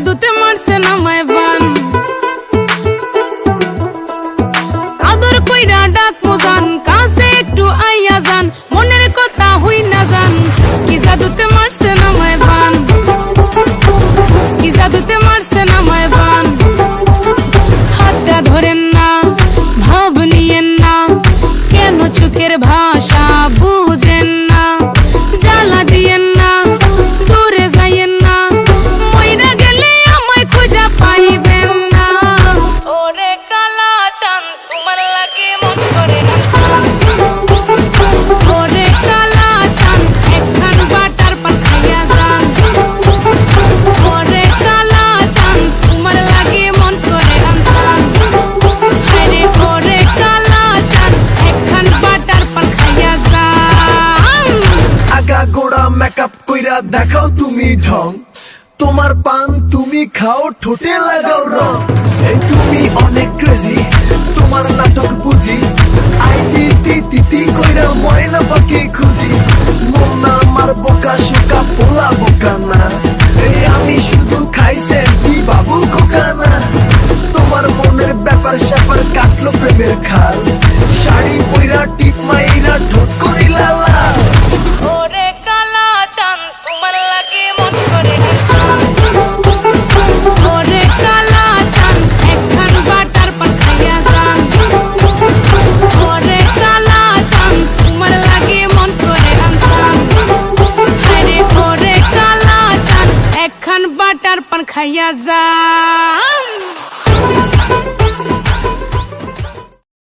do teu makeup কইরা দেখাও তুমি ঢং। তোমার পান তুমি খাও, ঠোঁটে লাগাও রং। তুমি অনেক ক্রেজি তোমার নাটক বুঝি। তিতি কইরা খুঁজি। আমার বোকা শোকা পোলা বোকা না। আমি শুধু খাই সেন্টি বাবু খোকা না। তোমার মনের ব্যাপার স্যাপার কাটলো প্রেমের খাল। শাড়ি পইরা টিপ মাইরা খাইয়া যান